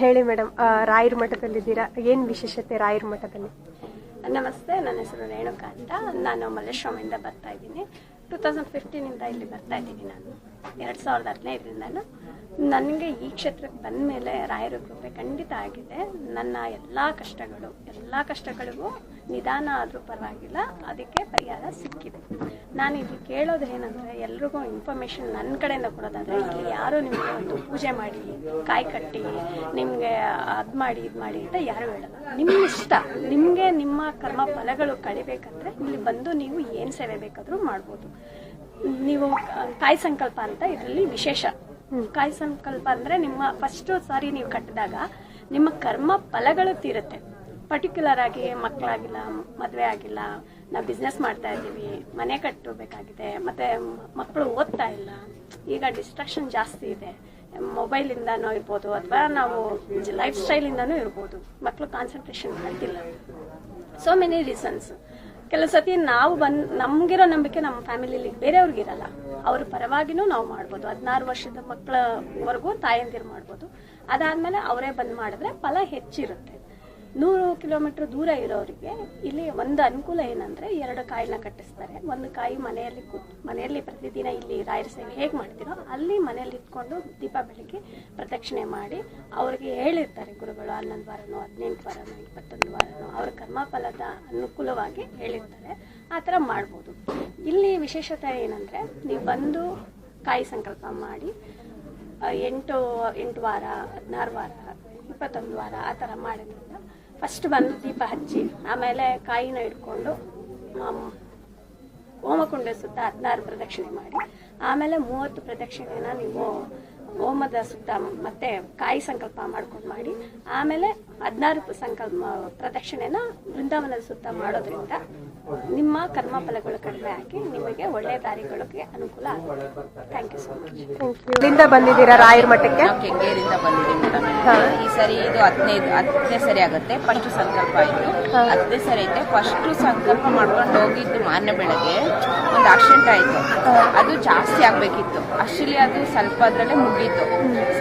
ಹೇಳಿ ಮೇಡಮ್ ರಾಯರ ಮಠದಲ್ಲಿದ್ದೀರಾ? ಏನ್ ವಿಶೇಷತೆ ರಾಯರ ಮಠದಲ್ಲಿ? ನಮಸ್ತೆ, ನನ್ನ ಹೆಸರು ರೇಣುಕಾ ಅಂತ. ನಾನು ಮಲ್ಲೇಶ್ವರಮಿಂದ ಬರ್ತಾ ಇದ್ದೀನಿ. ಟೂ ತೌಸಂಡ್ ಫಿಫ್ಟೀನಿಂದ ಇಲ್ಲಿ ಬರ್ತಾ ಇದ್ದೀನಿ ನಾನು. ಎರಡು ಸಾವಿರದ ಹದಿನೈದರಿಂದಲೂ ನನಗೆ ಈ ಕ್ಷೇತ್ರಕ್ಕೆ ಬಂದ ಮೇಲೆ ರಾಯರ ಕೃಪೆ ಖಂಡಿತ ಆಗಿದೆ. ನನ್ನ ಎಲ್ಲ ಕಷ್ಟಗಳು, ಎಲ್ಲ ಕಷ್ಟಗಳಿಗೂ ನಿಧಾನ ಆದರೂ ಪರವಾಗಿಲ್ಲ, ಅದಕ್ಕೆ ಪರಿಹಾರ ಸಿಕ್ಕಿದೆ. ನಾನು ಇಲ್ಲಿ ಕೇಳೋದು ಏನಂದರೆ, ಎಲ್ರಿಗೂ ಇನ್ಫಾರ್ಮೇಷನ್ ನನ್ನ ಕಡೆಯಿಂದ ಕೊಡೋದಾದರೆ, ಇಲ್ಲಿ ಯಾರು ನಿಮಗೆ ಒಂದು ಪೂಜೆ ಮಾಡಿ, ಕಾಯಿ ಕಟ್ಟಿ, ನಿಮಗೆ ಅದು ಮಾಡಿ, ಇದು ಮಾಡಿ ಅಂತ ಯಾರು ಹೇಳಲ್ಲ. ನಿಮ್ಮ ಇಷ್ಟ ನಿಮಗೆ ನಿಮ್ಮ ಕರ್ಮ ಫಲಗಳು ಕಳಿಬೇಕಂದ್ರೆ ಇಲ್ಲಿ ಬಂದು ನೀವು ಏನು ಸೇವೆ ಬೇಕಾದರೂ ಮಾಡ್ಬೋದು. ನೀವು ಕಾಯಿ ಸಂಕಲ್ಪ ಅಂತ ಇದರಲ್ಲಿ ವಿಶೇಷ. ಕಾಯಿ ಸಂಕಲ್ಪ ಅಂದರೆ ನಿಮ್ಮ ಫಸ್ಟು ಸಾರಿ ನೀವು ಕಟ್ಟಿದಾಗ ನಿಮ್ಮ ಕರ್ಮ ಫಲಗಳು ತೀರುತ್ತೆ. ಪರ್ಟಿಕ್ಯುಲರ್ ಆಗಿ ಮಕ್ಕಳಾಗಿಲ್ಲ, ಮದುವೆ ಆಗಿಲ್ಲ, ನಾವು ಬಿಸ್ನೆಸ್ ಮಾಡ್ತಾ ಇದ್ದೀವಿ, ಮನೆ ಕಟ್ಟಬೇಕಾಗಿದೆ ಮತ್ತು ಮಕ್ಕಳು ಓದ್ತಾ ಇಲ್ಲ, ಈಗ ಡಿಸ್ಟ್ರಾಕ್ಷನ್ ಜಾಸ್ತಿ ಇದೆ. ಮೊಬೈಲಿಂದನೂ ಇರ್ಬೋದು, ಅಥವಾ ನಾವು ಲೈಫ್ ಸ್ಟೈಲಿಂದನೂ ಇರ್ಬೋದು. ಮಕ್ಕಳು ಕಾನ್ಸಂಟ್ರೇಷನ್ ಮಾಡ್ತಿಲ್ಲ ಸೊ ಮೆನಿ ರೀಸನ್ಸ್ ಕೆಲವು ಸತಿ ನಾವು ಬನ್ ನಮ್ಗಿರೋ ನಂಬಿಕೆ ನಮ್ಮ ಫ್ಯಾಮಿಲಿಲಿ ಬೇರೆಯವ್ರಿಗಿರಲ್ಲ ಅವ್ರ ಪರವಾಗಿನೂ ನಾವು ಮಾಡ್ಬೋದು. ಹದಿನಾರು ವರ್ಷದ ಮಕ್ಕಳವರೆಗೂ ತಾಯಂದಿರು ಮಾಡ್ಬೋದು. ಅದಾದಮೇಲೆ ಅವರೇ ಬಂದು ಮಾಡಿದ್ರೆ ಫಲ ಹೆಚ್ಚಿರುತ್ತೆ. ನೂರು ಕಿಲೋಮೀಟರ್ ದೂರ ಇರೋರಿಗೆ ಇಲ್ಲಿ ಒಂದು ಅನುಕೂಲ ಏನಂದ್ರೆ ಎರಡು ಕಾಯಿನ ಕಟ್ಟಿಸ್ತಾರೆ. ಒಂದು ಕಾಯಿ ಮನೆಯಲ್ಲಿ ಕೂತ್ ಮನೆಯಲ್ಲಿ ಪ್ರತಿದಿನ ಇಲ್ಲಿ ರಾಯರ ಸೇವೆ ಹೇಗೆ ಮಾಡ್ತೀರೋ ಅಲ್ಲಿ ಮನೆಯಲ್ಲಿ ಇಟ್ಕೊಂಡು ದೀಪ ಬೆಳಗ್ಗೆ ಪ್ರದಕ್ಷಿಣೆ ಮಾಡಿ ಅವ್ರಿಗೆ ಹೇಳಿರ್ತಾರೆ ಗುರುಗಳು ಹನ್ನೊಂದು ವಾರನೋ, ಹದಿನೆಂಟು ವಾರನೋ, ಇಪ್ಪತ್ತೊಂದು ವಾರನೋ, ಅವ್ರ ಕರ್ಮಫಲದ ಅನುಕೂಲವಾಗಿ ಹೇಳಿರ್ತಾರೆ. ಆ ಥರ ಮಾಡ್ಬೋದು. ಇಲ್ಲಿ ವಿಶೇಷತೆ ಏನಂದರೆ ನೀವು ಬಂದು ಕಾಯಿ ಸಂಕಲ್ಪ ಮಾಡಿ ಎಂಟು ಎಂಟು ವಾರ, ಹದಿನಾರು ವಾರ, ಇಪ್ಪತ್ತೊಂದು ವಾರ ಆ ಥರ ಮಾಡೋದ್ರಿಂದ ಫಸ್ಟ್ ಬಂದು ದೀಪ ಹಚ್ಚಿ, ಆಮೇಲೆ ಕಾಯಿನ ಇಟ್ಕೊಂಡು ಹೋಮಕುಂಡ ಸುತ್ತ ಹದಿನಾರು ಪ್ರದಕ್ಷಿಣೆ ಮಾಡಿ. ಆಮೇಲೆ ಮೂವತ್ತು ಪ್ರದಕ್ಷಿಣೆನ ನೀವು ಹೋಮದ ಸುತ್ತ ಮತ್ತೆ ಕಾಯಿ ಸಂಕಲ್ಪ ಮಾಡ್ಕೊಂಡು ಮಾಡಿ. ಆಮೇಲೆ ಹದಿನಾರು ಸಂಕಲ್ಪ ಪ್ರದಕ್ಷಿಣೆನ ಬೃಂದಾವನದ ಸುತ್ತ ಮಾಡೋದ್ರಿಂದ ನಿಮ್ಮ ಕರ್ಮ ಫಲಗಳು ಕಡಿಮೆ ಆಗಿ ನಿಮಗೆ ಒಳ್ಳೆ ದಾರಿಗಳಿಗೆ ಅನುಕೂಲ ಆಗುತ್ತೆ ಥ್ಯಾಂಕ್ ಯು ಸೊ ಮಚ್ ಇಲ್ಲಿಂದ ಬಂದಿದ್ದೀರಾ ರಾಯರ ಮಠಕ್ಕೆ? ನಾವು ಕೆಂಗೇರಿಂದ ಬಂದಿದ್ದೀವಿ ಮೇಡಮ್. ಈ ಸರಿ ಇದು ಹದಿನೈದು ಹತ್ತನೇ ಸರಿ ಆಗುತ್ತೆ. ಫಸ್ಟ್ ಸಂಕಲ್ಪ ಆಯಿತು. ಹತ್ತನೇ ಸರಿ ಐತೆ. ಫಸ್ಟ್ ಸಂಕಲ್ಪ ಮಾಡ್ಕೊಂಡು ಹೋಗಿದ್ದು ಮಾನ್ಯ ಬೆಳಗ್ಗೆ. ಒಂದು ಆಕ್ಸಿಡೆಂಟ್ ಆಯಿತು. ಅದು ಜಾಸ್ತಿ ಆಗಬೇಕಿತ್ತು. ಅಷ್ಟರಲ್ಲಿ ಅದು ಸ್ವಲ್ಪ ಅದರಲ್ಲೇ ಮುಗೀತು.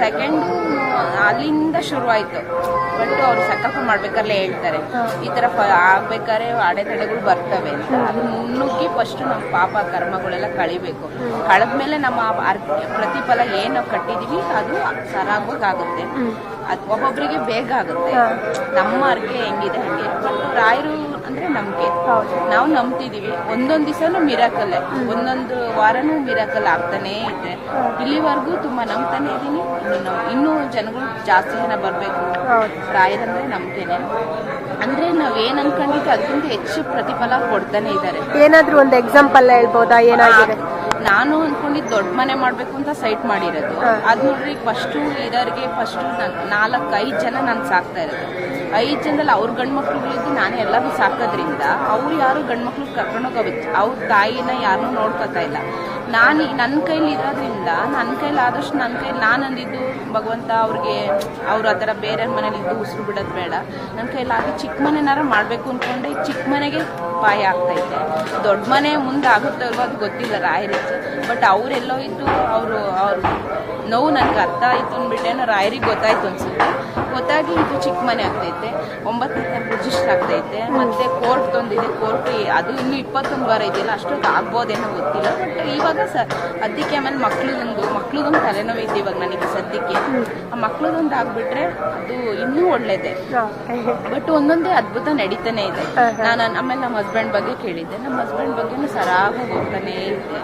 ಸೆಕೆಂಡ್ ಅಲ್ಲಿಂದ ಶುರುವಾಯ್ತು. ಬಟ್ ಅವ್ರು ಸಕಲ್ಪ ಮಾಡ್ಬೇಕಾದ್ರೆ ಹೇಳ್ತಾರೆ. ಈ ತರ ಆಗ್ಬೇಕಾದ್ರೆ ಅಡೆತಡೆಗಳು ಬರ್ತವೆ ಅಂತ. ಅದು ಮುನ್ನುಗ್ಗಿ ಫಸ್ಟ್ ನಮ್ಮ ಪಾಪ ಕರ್ಮಗಳೆಲ್ಲ ಕಳಿಬೇಕು. ಕಳೆದ್ಮೇಲೆ ನಮ್ಮ ಪ್ರತಿಫಲ ಏನು ನಾವು ಕಟ್ಟಿದೀವಿ ಅದು ಸರಾಗವಾಗುತ್ತೆ ಅದ್ ಒಬ್ಬೊಬ್ಬರಿಗೆ ಬೇಗ ಆಗುತ್ತೆ. ನಮ್ಮ ಅರ್ಗೆ ಹೆಂಗಿದೆ ಹಂಗೆ. ಬಟ್ ರಾಯರು ಅಂದ್ರೆ ನಂಬಿಕೆ ನಾವು ನಂಬ್ತಿದೀವಿ. ಒಂದೊಂದ್ ದಿವಸನೂ ಮಿರಾಕಲ್ಲೇ ಒಂದೊಂದು ವಾರನೂ ಮಿರಾಕಲ್ ಆಗ್ತಾನೇ ಇದೆ. ಇಲ್ಲಿವರೆಗೂ ತುಂಬಾ ನಂಬ್ತಾನೆ ಇದೀನಿ ಇನ್ನು ಇನ್ನೂ ಜನಗಳು ಜಾಸ್ತಿ ಜನ ಬರ್ಬೇಕು. ರಾಯರಂದ್ರೆ ನಂಬ್ತೇನೆ. ಅಂದ್ರೆ ನಾವ್ ಏನ್ ಅನ್ಕೊಂಡಿದ್ವಿ ಅದಕ್ಕಿಂತ ಹೆಚ್ಚು ಪ್ರತಿಫಲ ಕೊಡ್ತಾನೆ ಇದ್ದಾರೆ. ಏನಾದ್ರೂ ಒಂದು ಎಕ್ಸಾಂಪಲ್ ಹೇಳ್ಬೋದಾ? ಏನಾಗಿದೆ? ನಾನು ಅನ್ಕೊಂಡಿದ್ದು ದೊಡ್ಡ ಮನೆ ಮಾಡ್ಬೇಕು ಅಂತ ಸೈಟ್ ಮಾಡಿರೋದು. ಅದ್ ನೋಡ್ರಿ ಫಸ್ಟ್ ಇರೋರಿಗೆ ಫಸ್ಟ್ ನಾಲ್ಕು ಐದು ಜನ ನಾನು ಸಾಕ್ತಾ ಇರೋದು. ಐದ್ ಜನದಲ್ಲಿ ಅವ್ರ ಗಂಡ್ಮಕ್ಳುಗಳಿದ್ದು ನಾನು ಎಲ್ಲರೂ ಸಾಕೋದ್ರಿಂದ ಅವ್ರು ಯಾರು ಗಂಡ್ಮಕ್ಳು ಕರ್ಕೊಂಡೋಗಬೇಕು ಅವ್ರ ತಾಯಿನ ಯಾರನ್ನೂ ನೋಡ್ಕೊತಾ ಇಲ್ಲ. ನಾನು ನನ್ನ ಕೈಲಿ ಇರೋದ್ರಿಂದ ನನ್ನ ಕೈಲಿ ಆದಷ್ಟು ನನ್ನ ಕೈಲಿ ನಾನು ಅಂದಿದ್ದು ಭಗವಂತ ಅವ್ರಿಗೆ ಅವ್ರು ಆ ಥರ ಬೇರೆ ಮನೇಲಿ ಇದ್ದು ಉಸಿರು ಬಿಡೋದು ಬೇಡ. ನನ್ನ ಕೈಲಾಗಿ ಚಿಕ್ಕ ಮನೆನಾರ ಮಾಡಬೇಕು ಅಂದ್ಕೊಂಡೆ ಚಿಕ್ಕ ಮನೆಗೆ ಪಾಯ ಆಗ್ತೈತೆ. ದೊಡ್ಡ ಮನೆ ಮುಂದೆ ಆಗುತ್ತೋ ಇಲ್ವೋ ಅದು ಗೊತ್ತಿಲ್ಲ ರಾಯರಿಗೆ. ಬಟ್ ಅವರೆಲ್ಲೋ ಇದ್ದು ಅವರು ಅವ್ರ ನೋವು ನನಗೆ ಅರ್ಥ ಆಯಿತು ಅಂದ್ಬಿಟ್ಟೇನೋ ರಾಯರಿಗೆ ಗೊತ್ತಾಯ್ತು ಅನ್ಸುತ್ತೆ. ಗೊತ್ತಾಗಿ ಇದು ಚಿಕ್ಕ ಮನೆ ಆಗ್ತೈತೆ. ಒಂಬತ್ತನೇ ತಾರೀಕು ರಿಜಿಸ್ಟರ್ ಆಗ್ತೈತೆ. ಮತ್ತೆ ಕೋರ್ಟ್ ತಂದಿದೆ. ಕೋರ್ಟ್ ಅದು ಇನ್ನೂ ಇಪ್ಪತ್ತೊಂದು ವಾರ ಇದೆಯಲ್ಲ ಅಷ್ಟೊತ್ತು ಆಗ್ಬೋದೇನೋ ಗೊತ್ತಿಲ್ಲ. ಬಟ್ ಇವಾಗ ಸ ಅದಕ್ಕೆ ಆಮೇಲೆ ಮಕ್ಳದೊಂದು ಮಕ್ಳದೊಂದು ತಲೆನೋವು ಇದೆ ಇವಾಗ ನನಗೆ ಸದ್ಯಕ್ಕೆ. ಆ ಮಕ್ಳದೊಂದು ಆಗ್ಬಿಟ್ರೆ ಅದು ಇನ್ನೂ ಒಳ್ಳೇದೆ. ಬಟ್ ಒಂದೊಂದೇ ಅದ್ಭುತ ನಡೀತಾನೆ ಇದೆ. ನಾನು ಆಮೇಲೆ ನಮ್ಮ ಹಸ್ಬೆಂಡ್ ಬಗ್ಗೆ ಕೇಳಿದ್ದೆ. ನಮ್ಮ ಹಸ್ಬೆಂಡ್ ಬಗ್ಗೆನೂ ಸರಾಗಿ ಹೋಗ್ತಾನೆ ಇದೆ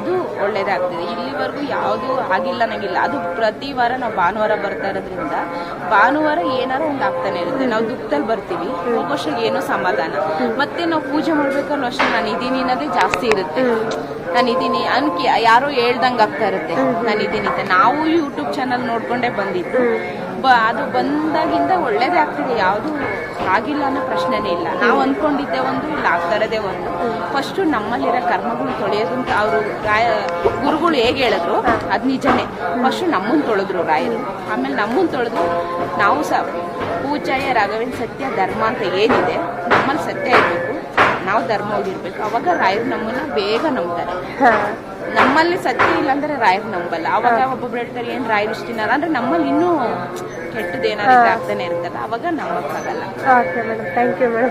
ಅದು ಒಳ್ಳೇದಾಗ್ತಿದೆ. ಇಲ್ಲಿವರೆಗೂ ಯಾವುದು ಆಗಿಲ್ಲ ನಂಗಿಲ್ಲ ಅದು ಪ್ರತಿ ವಾರ ನಾವು ಭಾನುವಾರ ಬರ್ತಾ ಇರೋದ್ರಿಂದ ಭಾನುವಾರ ಏನಾರು ಒಂದು ಆಗ್ತಾನೆ ಇರುತ್ತೆ. ನಾವು ದುಃಖದಲ್ಲಿ ಬರ್ತೀವಿ. ಹೋಗೋಷ್ಟಿಗೆ ಏನೋ ಸಮಾಧಾನ. ಮತ್ತೆ ನಾವು ಪೂಜೆ ಮಾಡ್ಬೇಕನ್ನೋ ಅಷ್ಟೇ ನಾನು ಇದೀನಿ ಅನ್ನೋದೇ ಜಾಸ್ತಿ ಇರುತ್ತೆ. ನಾನು ಇದೀನಿ ಅನ್ಕಿ ಯಾರೋ ಹೇಳ್ದಂಗೆ ಆಗ್ತಾ ಇರುತ್ತೆ. ನಾನು ಇದೀನಿ ಅಂತ. ನಾವು ಯೂಟ್ಯೂಬ್ ಚಾನಲ್ ನೋಡ್ಕೊಂಡೇ ಬಂದಿದ್ದು. ಬ ಅದು ಬಂದಾಗಿಂದ ಒಳ್ಳೇದೇ ಆಗ್ತಿದೆ. ಯಾವುದು ಆಗಿಲ್ಲ ಅನ್ನೋ ಪ್ರಶ್ನೆನೇ ಇಲ್ಲ. ನಾವು ಅಂದ್ಕೊಂಡಿದ್ದೆ ಒಂದು ಇಲ್ಲ ಆಗ್ತಾ ಇರೋದೇ ಒಂದು. ಫಸ್ಟು ನಮ್ಮಲ್ಲಿರೋ ಕರ್ಮಗಳು ತೊಳೆಯೋದು ಅಂತ ಅವರು ರಾಯ ಗುರುಗಳು ಹೇಗೆ ಹೇಳಿದ್ರು ಅದು ನಿಜನೇ. ಫಸ್ಟು ನಮ್ಮನ್ನು ತೊಳೆದ್ರು ರಾಯರು. ಆಮೇಲೆ ನಮ್ಮನ್ನು ತೊಳೆದ್ರು ನಾವು ಸಹ ಪೂಜಾಯ ರಾಘವೇಂದ್ರ ಸತ್ಯ ಧರ್ಮ ಅಂತ ಏನಿದೆ ನಮ್ಮಲ್ಲಿ ಸತ್ಯ ಇರಬೇಕು. ನಾವು ಧರ್ಮವಾಗಿರ್ಬೇಕು. ಅವಾಗ ರಾಯರ್ ನಮ್ಮನ್ನ ಬೇಗ ನಂಬ್ತಾರೆ. ನಮ್ಮಲ್ಲಿ ಸತ್ಯ ಇಲ್ಲ ಅಂದ್ರೆ ರಾಯರು ನಂಬಲ್ಲ. ಅವಾಗ ಒಬ್ಬೊಬ್ರು ಹೇಳ್ತಾರೆ ಏನ್ ರಾಯರು ಇಷ್ಟಿನಾರ ಅಂದ್ರೆ ನಮ್ಮಲ್ಲಿ ಇನ್ನೂ ಕೆಟ್ಟದೇನಾದ್ರು ಆಗ್ತಾನೆ ಇರ್ತಲ್ಲ. ಅವಾಗ ನಂಬಕ್ಕಾಗಲ್ಲ. Okay madam thank you madam